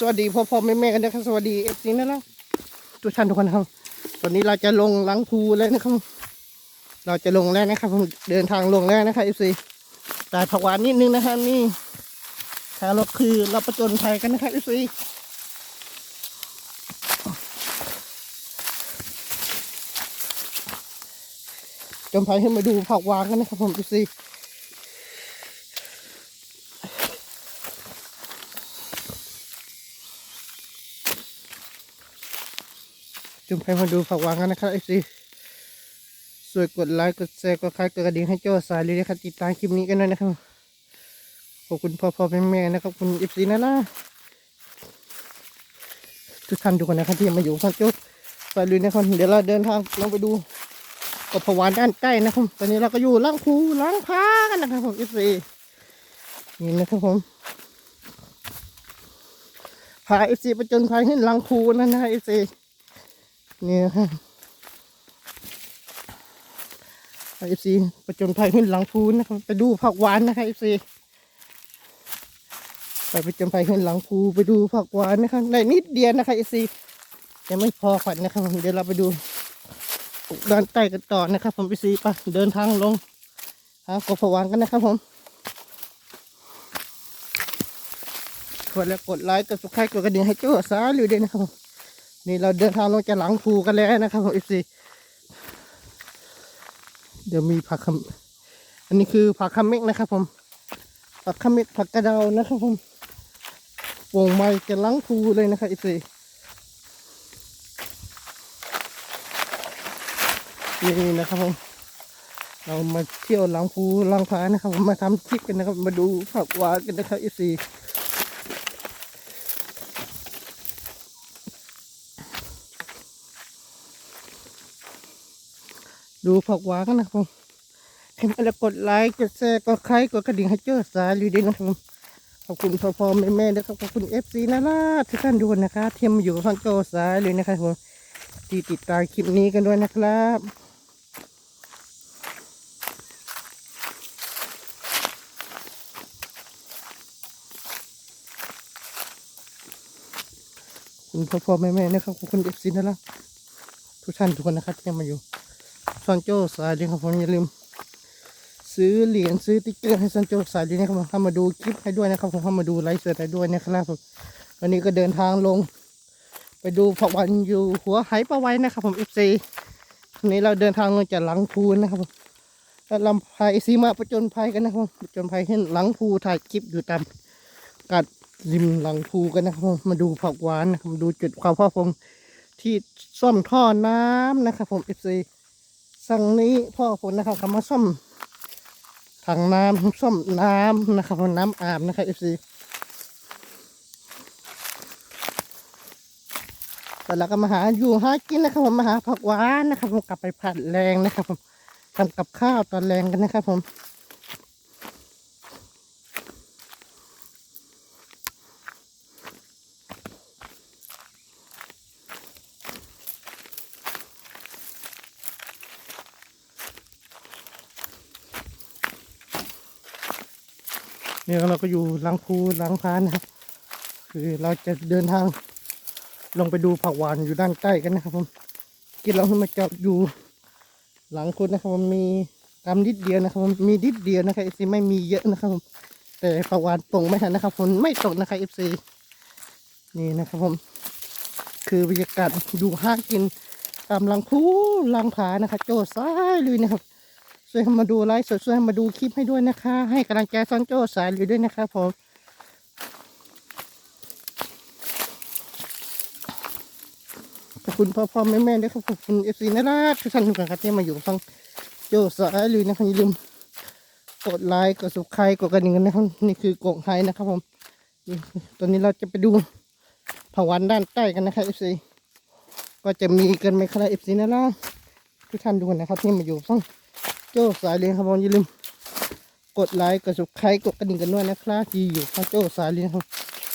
สวัสดีพ่อพ่อแม่แม่กันนะครับสวัสดีเอฟซีนั่นละทุกท่านทุกคนครับ ตอนนี้เราจะลงหลังภูแล้วนะครับ เราจะลงแล้วนะครับผมเดินทางลงแล้วนะครับเอฟซีแต่ผักหวานนิดนึงนะครับนี่ทางรถคือเราประจนภัยกันนะครับเอฟซีจนภัยให้มาดูผักหวานกันนะครับผมเอฟซี จุ่มไปมาดูผักหวานกันนะครับไอซีสวยกดไลค์กดแชร์กดคลายกดกระดิ่งให้เจ้าสายเลยนะครับติดตามคลิปนี้กันด้วยนะครับขอบคุณพ่อพ่อแม่แม่นะครับคุณเอฟซีนะนะทุกท่านทุกคนนะครับที่มาอยู่ท่านเจ้าสายเลยนะครับเดี๋ยวเราเดินทางลงไปดูกับผักหวานด้านใกล้นะครับ ตอนนี้เราก็อยู่ล่างภูล่างพากันนะครับผมเอฟซีนี่นะครับผมพาเอฟซีไปจนภัยขึ้นลังภูนั่นนะเอฟซี นี่นะครับเอฟซีประจนภัยขึ้นหลังพูนนะครับไปดูผักหวานนะครับเอฟซีไปประจนภัยขึ้นหลังพูไปดูผักหวานนะครับในนิดเดียวนะครับเอฟซียังไม่พอขวัญนะครับเดี๋ยวเราไปดูด้านใต้กันต่อนะครับ ผมเอฟซีไปเดินทางลงหากบผักหวานกันนะครับผมกดแล้วกดไลค์กดสุดท้กดกระดิ่งให้เจ้าสาหรือด้วยนะครับผม นี่เราเดินทางลงจากหลังภูกันแล้วนะครับผมเอฟซีเดี๋ยวมีผักคำอันนี้คือผักคำเม็กนะครับผม ผักคำเม็กผักกระเดานะครับผมวงไม้จะหลังภูเลยนะครับเอฟซีนี่นะครับผมเรามาเที่ยวหลังภูหลังพานะครับผมมาทำคลิปกันนะครับ มาดูผักหวานกันนะครับเอฟซี ดูผักหวานกันนะครับผมให้มาแล้วกดไลค์กดแชร์กดไลค์กดกระดิ่งให้เจ้าสายลีดีนะครับผมขอบคุณพ่อพ่อแม่แม่นะครับขอบคุณเอฟซีนะล่ะทุกท่านดูนะครับที่มาอยู่กับท่านเจ้าสายเลยนะครับผมที่ติดตามคลิปนี้กันด้วยนะครับขอบคุณพ่อพ่อแม่แม่นะครับขอบคุณเอฟซีนะล่ะทุกท่านทุกคนนะครับที่มาอยู่ ซอนโจสายเดียครับผมอย่าลืม ซื้อเหรียญซื้อติ๊กเกอร์ให้ซอนโจสายเดียนะครับผมเข้ามาดูคลิปให้ด้วยนะครับผมเข้ามาดูไลฟ์สดให้ด้วยนะครับผมวันนี้ก็เดินทางลง ไปดูผักวานอยู่หัวไหปลาไว้นะครับ ผมเอฟซีวันนี้เราเดินทางลงจากหลังพูนนะครับผมแล้วลำพายซีมาประจนภัยกันนะครับผมประจนภัยขึ้นหลังภูถ่ายคลิปอยู่ตามกัดริมหลังภูกันนะครับผมมาดูผักหวานนะครับดูจุดความพ่อพงที่ซ่อมท่อน้ำนะครับผมเอฟซี สั่งนี้พ่อผมนะครับคำว่าซ่อมถังน้ำซ่อมน้ำนะครับน้ำอาบนะครับเอฟซีแต่เราก็มาหาอยู่หากินนะครับผมมาหาผักหวานนะครับผมกลับไปผัดแรงนะครับผมทำกับข้าวตอนแรงกันนะครับผม เนี่ยเราก็อยู่หลังภูหลังพานนะครับ คือเราจะเดินทาง ลงไปดูผักหวานอยู่ด้านใต้กันนะครับผมกินเราขึ้นมาจอดอยู่หลังคุณนะครับผมมีตามนิดเดียวนะครับผมมีนิดเดียวนะครับเอฟซีไม่มีเยอะนะครับผมแต่ผักหวานตรงไม่ทันนะครับฝนไม่ตกนะครับเอฟซีนี่นะครับผมคือบรรยากาศดูห้างกินตามหลังคูหลังผานะครับ โจ้ซ้ายเลยนะครับ ช่วยมาดูไลฟ์สดช่วยมาดูคลิปให้ด้วยนะคะ ให้กำลังใจซอนโจ้สายเลยด้วยนะครับผมขอบคุณพ่อพ่อแม่แม่ด้วยครับขอบคุณเอฟซีนะรักทุกท่านทุกท่านครับที่มาอยู่ฟังโจสายลุยนะครับอย่าลืมกดไลค์กดสุบใครกดกระดิ่งกันนะครับนี่คือกงไฮนะครับผมตอนนี้เราจะไปดูผวันด้านใต้กันนะครับเอฟซีก็จะมีกันไหมครับเอฟซีนะล่ะทุกท่านดูนะครับที่มาอยู่ฟัง โจ้สายเลุยงครับผมอย่าลืมกดไลค์กดสุบใครกดกระดิ่งกันด้วยนะครับที่อยู่ฟังโจ้สายเลุยนะครับ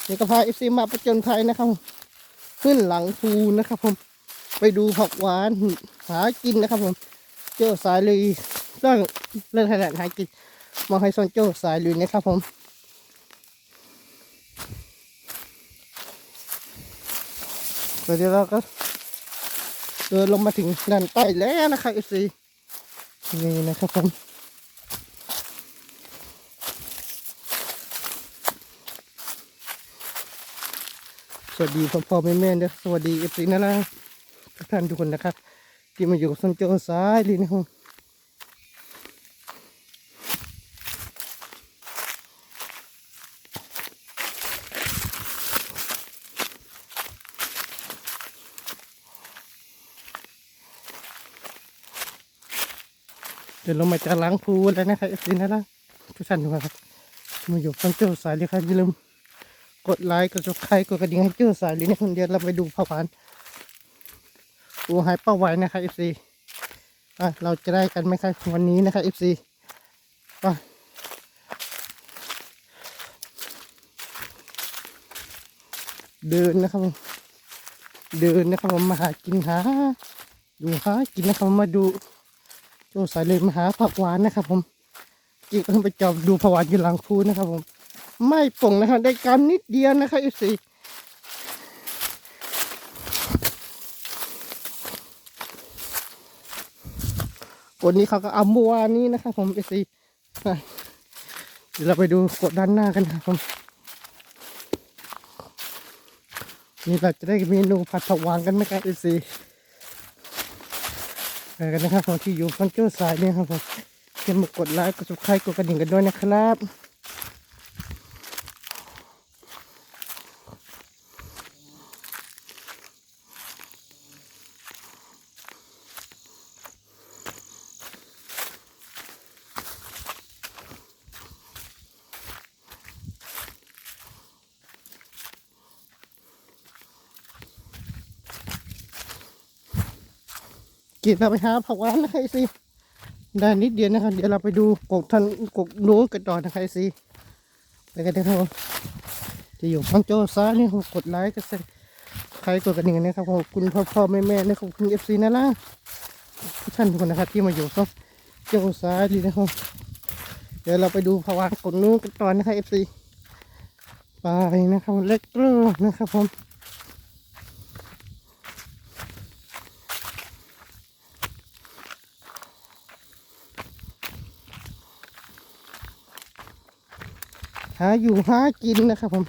นี่ก็พาเอฟซีมาประจนภัยนะครับ ขึ้นหลังภูนะครับผม ไปดูผักหวานหากินนะครับผมเจ้สายเลยเรื่องเรื่องขนาดหากินมาให้ซอนเจ้สายลุยนะครับผมเดี๋ยวเราก็เดินลงมาถึงด้านใต้แล้วนะครับเอฟซี นี่นะครับผมสวัสดีพ่อพ่อแม่แม่เด้อสวัสดีเอฟซีนะล่ะทุกท่านทุกคนนะครับ ที่มาอยู่กับสันโจซ้ายลีนะครับ เดี๋ยวเรามาจะล้างพูแล้วนะครับเอฟซีนะล่ะทุกท่านทุกคนครับมาอยู่กับสันโจสายเลีครับอย่าลืมกดไลค์กดซับสไครต์กดกระดิ่งให้เจ้าสายเลีนะคนเดียวเราไปดูผาวานอูหายเป้าไว้นะครับเอฟซีอะเราจะได้กันไหมครับวันนี้นะครับเอฟซีไปเดินนะครับผมเดินนะครับผมมาหากินหาดูหากินนะครับผมมาดู โจสายเลยมาหาผักหวานนะครับผมจีก็ไปจอบดูผักหวานอยู่หลังพูนะครับผม ไม่ป่งนะครับได้การนิดเดียวนะครับเอฟซีวันนี้เขาก็เอามัวนี้นะครับผมเอซีเดี๋ยวเราไปดูกดด้านหน้ากันนะครับผมนี่เราจะได้เมนูผัดผักหวานกันไหมครับเอซี ไปกันนะครับผมที่อยู่ฟันเจ้าสายเนี่ยครับผมอย่ามกดไลค์กดซับสไครต์กดกระดิ่งกันด้วยนะครับ กินเราไปหาผักหวานนะครับได้นิดเดียวนะครับ เดี๋ยวเราไปดูกบทันกบนู้นกันต่อนะครับไปกันนะครับผมจะอยู่ฟังโจ้ซ้ายนี่ผมกดไลค์ก็ใส่ใครกดกระดิ่งนะครับขอบคุณพ่อพ่อแม่แม่นะครับขอบคุณเอฟซีนะล่ะทุกท่านทุกคนนะครับที่มาอยู่ครับโจ้ซ้ายดีนะครับ เดี๋ยวเราไปดูผักหวานกบนู้นกันต่อนะครับเอฟซีไปนะครับเล็กเกลือนะครับผม หาอยู่หากินนะครับผม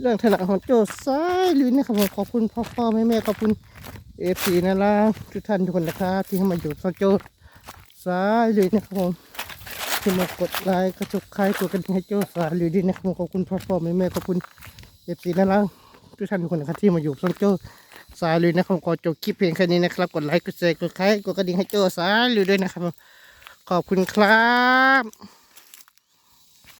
เรื่องถนัดของโจซ้ายลุยนะครับผมขอบคุณพ่อพ่อแม่แม่ขอบคุณเอฟซีนะล่ะทุกท่านทุกคนนะครับที่เข้ามาอยู่กับโจซ้ายลุยนะครับผมที่มากดไลค์กระจกใครกดกระดิ่งให้โจซ้ายลุยด้วยนะครับผมขอบคุณพ่อพ่อแม่แม่ขอบคุณเอฟซีนะล่ะทุกท่านทุกคนนะครับที่มาอยู่กับโจซ้ายลุยนะครับขอจบคลิปเพียงแค่นี้นะครับ กดไลค์กดแชร์กดไลค์กดกระดิ่งให้โจซ้ายลุยด้วยนะครับผมขอบคุณครับ